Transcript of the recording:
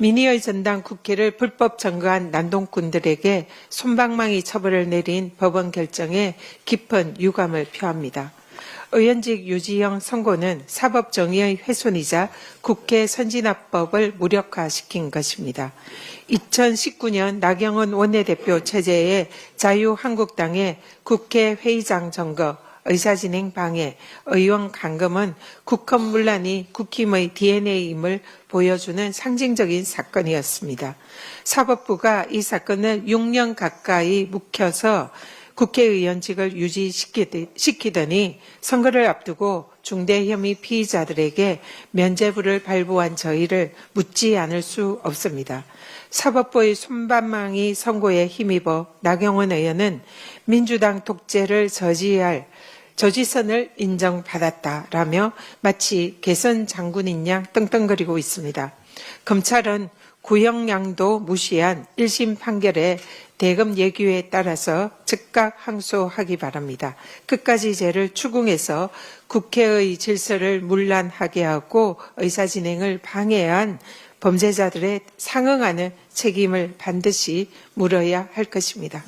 민의의 전당 국회를 불법 점거한 난동꾼들에게 손방망이 처벌을 내린 법원 결정에 깊은 유감을 표합니다. 의원직 유지영 선고는 사법정의의 훼손이자 국회 선진화법을 무력화시킨 것입니다. 2019년 나경원 원내대표 체제의 자유한국당의 국회 회의장 점거, 의사진행 방해, 의원 감금은 국헌 문란이 국힘의 DNA임을 보여주는 상징적인 사건이었습니다. 사법부가 이 사건을 6년 가까이 묵혀서 국회의원직을 유지시키더니 선거를 앞두고 중대 혐의 피의자들에게 면죄부를 발부한 저희를 묻지 않을 수 없습니다. 사법부의 손반망이 선고에 힘입어 나경원 의원은 민주당 독재를 저지할 저지선을 인정받았다라며 마치 개선 장군인 양 떵떵거리고 있습니다. 검찰은 구형량도 무시한 1심 판결에 대검 예규에 따라서 즉각 항소하기 바랍니다. 끝까지 죄를 추궁해서 국회의 질서를 문란하게 하고 의사 진행을 방해한 범죄자들의 상응하는 책임을 반드시 물어야 할 것입니다.